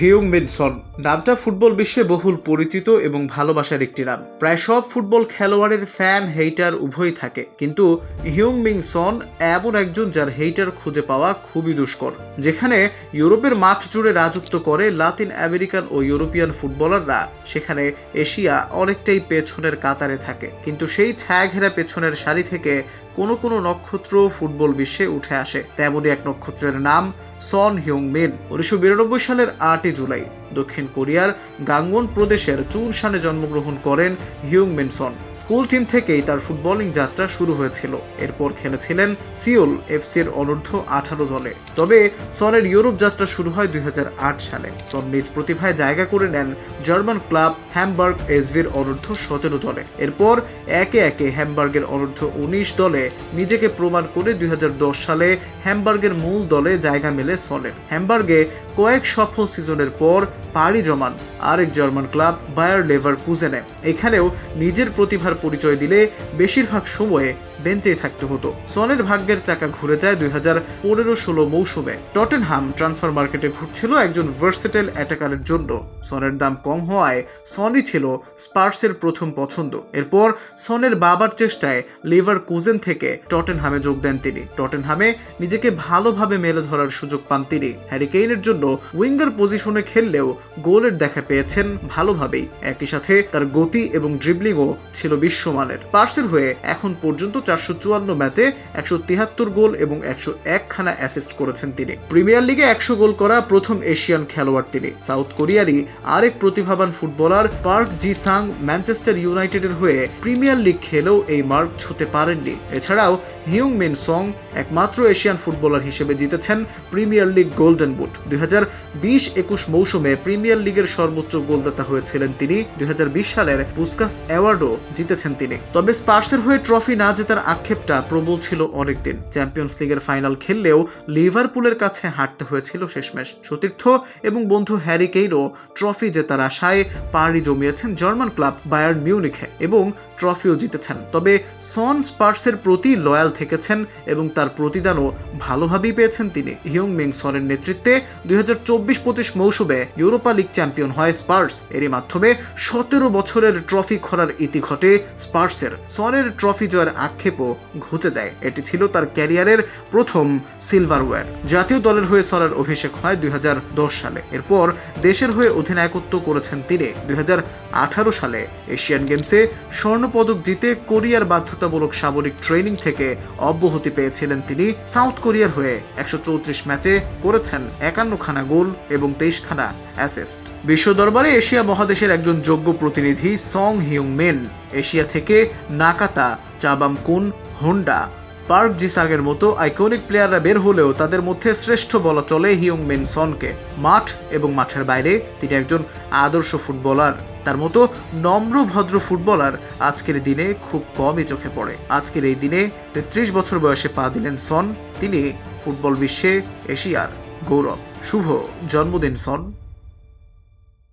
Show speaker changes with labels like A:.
A: Hyung মিনসন নামটা football বিশ্বে বহুল পরিচিত এবং ভালোবাসার একটি নাম। প্রায় সব ফুটবল খেলোয়াড়ের ফ্যান, হেইটার উভয়ই থাকে। কিন্তু হিউং মিং সন এমন একজন যার হেইটার খুঁজে পাওয়া খুবই দুষ্কর, যেখানে ইউরোপের মাঠ জুড়ে রাজত্ব করে লাতিন আমেরিকান ও ইউরোপিয়ান ফুটবলাররা। সেখানে এশিয়া অনেকটাই পেছনের কাতারে থাকে। কিন্তু সেই ছায়া ঘেরা পেছনের সারি থেকে কোনো কোনো নক্ষত্র ফুটবল বিশ্বে উঠে আসে। তেমনই এক নক্ষত্রের নাম সন হিউং মিন উনিশশো বিরানব্বই সালের আটই জুলাই। দক্ষিণ কোরিয়ার গাঙ্গন প্রদেশের চুনশানে জন্মগ্রহণ করেন হিউং মিনসন। স্কুল টিম থেকেই তার ফুটবলিং যাত্রা শুরু হয়েছিল। এরপর খেলেছিলেন সিওল এফসির অনূর্ধ্ব আঠারো দলে। তবে সনের ইউরোপ যাত্রা শুরু হয় দুই হাজার আট সালে। সন নিজ প্রতিভায় জায়গা করে নেন জার্মান ক্লাব হ্যামবার্গ এসভির অনূর্ধ্ব সতেরো দলে। এরপর একে একে হ্যামবার্গের অনূর্ধ্ব উনিশ দলে নিজেকে প্রমাণ করে দুই হাজার দশ সালে হ্যামবার্গের মূল দলে জায়গা মেলে সনের। হ্যামবার্গে কয়েক সফল সিজনের পর পাড়ি জমান। আরেক জার্মান ক্লাব বায়ার লেভার কুজেনে এখানেও নিজের প্রতিভার পরিচয় দিলে বেশিরভাগ সময়ে বেঞ্চেই থাকতে হতো। সনের ভাগ্যের চাকা ঘুরে যায় দুই হাজার পনেরো ষোলো মৌসুমে। টটেনহাম ট্রান্সফার মার্কেটে ঘুরছিল একজন ভার্সেটেল অ্যাটাকারের জন্য। সনের দাম কম হওয়ায় সনই ছিল স্পার্সের প্রথম পছন্দ। এরপর সনের বাবার চেষ্টায় লিভার কুজেন থেকে টটেনহামে যোগ দেন তিনি। টটেনহামে নিজেকে ভালোভাবে মেলে ধরার সুযোগ পান তিনি। হ্যারি কেইনের জন্য উইঙ্গার পজিশনে খেললেও গোলের দেখা পেয়েছেন ভালোভাবেই। একই সাথে তার গতি এবং ড্রিবলিংও ছিল বিশ্বমানের। পার্সের হয়ে এখন পর্যন্ত চারশো চুয়ান্ন ম্যাচে একশো তিয়াত্তর গোল এবং একশো একখানা অ্যাসিস্ট করেছেন তিনি। প্রিমিয়ার লিগে একশো গোল করা প্রথম এশিয়ান খেলোয়াড় তিনি। সাউথ কোরিয়ারই আরেক প্রতিভাবান footballer Park Ji Sung Manchester ইউনাইটেডের হয়ে প্রিমিয়ার লিগ খেলেও এই মার্ক ছুতে পারেননি। এছাড়াও হিউং মিন সং একমাত্র এশিয়ান ফুটবলার হিসেবে জিতেছেন প্রিমিয়ার লিগ গোল্ডেন বুট। দুই হাজার বিশ একুশ মৌসুমে প্রিমিয়ার লিগের সর্বোচ্চ গোলদাতা হয়েছিলেন তিনি। দুই হাজার বিশ সালের পুস্কাস অ্যাওয়ার্ডও জিতেছেন তিনি। তবে স্পার্সের হয়ে ট্রফি না জেতার আক্ষেপটা প্রবল ছিল অনেকদিন। চ্যাম্পিয়ন্স লিগের ফাইনাল খেললেও লিভারপুলের কাছে হারতে হয়েছিল শেষমেশ। সতীর্থ এবং বন্ধু হ্যারি কেইরও ট্রফি জেতার আশায় পাড়ি জমিয়েছেন জার্মান ক্লাব বায়ার মিউনিখে এবং ট্রফিও জিতেছেন। তবে সন স্পার্সের প্রতি লয়াল থেকেছেন এবং তার প্রতিদানও ভালোভাবেই পেয়েছেন তিনি। হিউং মিং সনের নেতৃত্বে দুই হাজার চব্বিশ পঁচিশ মৌসুমে ইউরোপা লিগ চ্যাম্পিয়ন হয় স্পার্স। এরই মাধ্যমে সতেরো বছরের ট্রফি খরার ইতি ঘটে স্পার্সের। সনের ট্রফি জয়ের আক্ষেপও ঘুচে যায়। এটি ছিল তার ক্যারিয়ারের প্রথম সিলভারওয়্যার। জাতীয় দলের হয়ে সনের অভিষেক হয় দুই সালে। এরপর দেশের হয়ে অধিনায়কত্ব করেছেন তিনি দুই সালে। এশিয়ান গেমসে স্বর্ণপদক জিতে কোরিয়ার বাধ্যতামূলক সামরিক ট্রেনিং থেকে অব্যাহতি পেয়েছিলেন তিনি। সাউথ কোরিয়ার হয়ে একশো চৌত্রিশ ম্যাচে করেছেন একান্ন খানা গোল এবং তেইশ খানা অ্যাসিস্ট। বিশ্ব দরবারে এশিয়া মহাদেশের একজন যোগ্য প্রতিনিধি সং হিউং মেন। এশিয়া থেকে নাকাতা চাবাম কুন হোন্ডা, পার্ক জিসাগের মতো আইকনিক প্লেয়াররা বের হলেও তাদের মধ্যে শ্রেষ্ঠ বলা চলে হিয়ং মেন সনকে। মাঠ এবং মাঠের বাইরে তিনি একজন আদর্শ ফুটবলার। তার মতো নম্র, ভদ্র ফুটবলার আজকের দিনে খুব কমই চোখে পড়ে। আজকের এই দিনে তেত্রিশ বছর বয়সে পা দিলেন সন। তিনি ফুটবল বিশ্বে এশিয়ার গৌরব। শুভ জন্মদিন, সন।